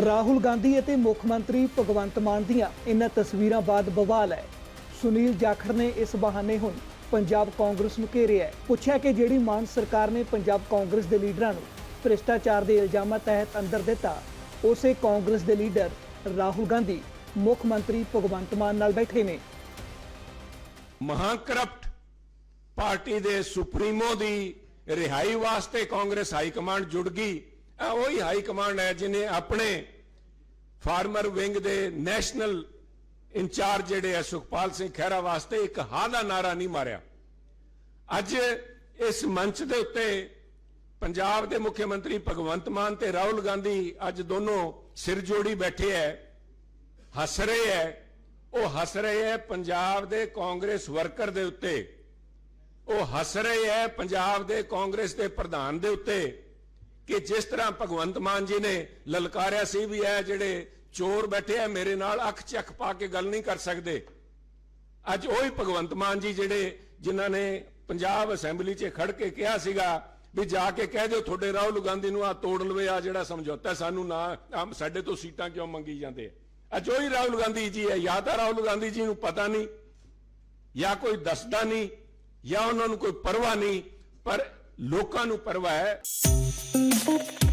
ਰਾਹੁਲ ਗਾਂਧੀ ਅਤੇ ਮੁੱਖ ਮੰਤਰੀ ਭਗਵੰਤ ਮਾਨ ਦੀਆਂ ਇਹਨਾਂ ਤਸਵੀਰਾਂ ਬਾਅਦ ਬਵਾਲ ਹੈ। ਸੁਨੀਲ ਜਾਖੜ ਨੇ ਇਸ ਬਹਾਨੇ ਹੁਣ ਪੰਜਾਬ ਕਾਂਗਰਸ ਨੂੰ ਘੇਰਿਆ ਹੈ। ਪੁੱਛਿਆ ਕਿ ਜਿਹੜੀ ਮਾਨ ਸਰਕਾਰ ਨੇ ਪੰਜਾਬ ਕਾਂਗਰਸ ਦੇ ਲੀਡਰਾਂ ਨੂੰ ਭ੍ਰਿਸ਼ਟਾਚਾਰ ਦੇ ਇਲਜ਼ਾਮਾਂ ਤਹਿਤ ਅੰਦਰ ਦਿੱਤਾ, ਉਸੇ ਕਾਂਗਰਸ ਦੇ ਲੀਡਰ ਰਾਹੁਲ ਗਾਂਧੀ ਮੁੱਖ ਮੰਤਰੀ ਭਗਵੰਤ ਮਾਨ ਨਾਲ ਬੈਠੇ ਨੇ। ਮਹਾਂ ਕਰਪਟ ਪਾਰਟੀ ਦੇ ਸੁਪਰੀਮੋ ਦੀ ਰਿਹਾਈ ਵਾਸਤੇ ਕਾਂਗਰਸ ਹਾਈ ਕਮਾਂਡ ਜੁੜ ਗਈ। ਇਹ ਉਹੀ ਹਾਈ ਕਮਾਂਡ ਹੈ ਜਿਨੇ ਆਪਣੇ ਫਾਰਮਰ ਵਿੰਗ ਦੇ ਨੈਸ਼ਨਲ ਇੰਚਾਰਜ ਜਿਹੜੇ ਹੈ ਸੁਖਪਾਲ ਸਿੰਘ ਖਹਿਰਾ ਵਾਸਤੇ ਇੱਕ ਹਾਂ ਦਾ ਨਾਰਾ ਨਹੀਂ ਮਾਰਿਆ। ਅੱਜ ਇਸ ਮੰਚ ਦੇ ਉੱਤੇ ਪੰਜਾਬ ਦੇ ਮੁੱਖ ਮੰਤਰੀ ਭਗਵੰਤ ਮਾਨ ਤੇ ਰਾਹੁਲ ਗਾਂਧੀ ਅੱਜ ਦੋਨੋਂ ਸਿਰ ਜੋੜੀ ਬੈਠੇ ਹੈ ਹੱਸ ਰਹੇ ਹੈ ਉਹ ਹੱਸ ਰਹੇ ਹੈ ਪੰਜਾਬ ਦੇ ਕਾਂਗਰਸ ਵਰਕਰ ਦੇ ਉੱਤੇ। ਉਹ ਹੱਸ ਰਹੇ ਹੈ ਪੰਜਾਬ ਦੇ ਕਾਂਗਰਸ ਦੇ ਪ੍ਰਧਾਨ ਦੇ ਉੱਤੇ। ਕਿ ਜਿਸ ਤਰ੍ਹਾਂ ਭਗਵੰਤ ਮਾਨ ਜੀ ਨੇ ਲਲਕਾਰਿਆ ਸੀ ਵੀ ਇਹ ਜਿਹੜੇ ਚੋਰ ਬੈਠੇ ਆ, ਮੇਰੇ ਨਾਲ ਅੱਖ ਚੱਕ ਪਾ ਕੇ ਗੱਲ ਨਹੀਂ ਕਰ ਸਕਦੇ। ਅੱਜ ਉਹੀ ਭਗਵੰਤ ਮਾਨ ਜੀ ਜਿਹੜੇ ਜਿਨ੍ਹਾਂ ਨੇ ਪੰਜਾਬ ਅਸੈਂਬਲੀ 'ਚ ਖੜ ਕੇ ਕਿਹਾ ਸੀਗਾ ਵੀ ਜਾ ਕੇ ਕਹਿ ਦਿਓ ਤੁਹਾਡੇ ਰਾਹੁਲ ਗਾਂਧੀ ਨੂੰ ਆ ਤੋੜ ਲਵੇ ਆ ਜਿਹੜਾ ਸਮਝੌਤਾ ਸਾਨੂੰ ਨਾ ਸਾਡੇ ਤੋਂ ਸੀਟਾਂ ਕਿਉਂ ਮੰਗੀ ਜਾਂਦੇ ਆ? ਅੱਜ ਉਹੀ ਰਾਹੁਲ ਗਾਂਧੀ ਜੀ ਹੈ, ਜਾਂ ਤਾਂ ਰਾਹੁਲ ਗਾਂਧੀ ਜੀ ਨੂੰ ਪਤਾ ਨਹੀਂ, ਜਾਂ ਕੋਈ ਦੱਸਦਾ ਨਹੀਂ, ਜਾਂ ਉਹਨਾਂ ਨੂੰ ਕੋਈ ਪਰਵਾਹ ਨਹੀਂ, ਪਰ ਲੋਕਾਂ ਨੂੰ ਪਰਵਾਹ ਹੈ। Música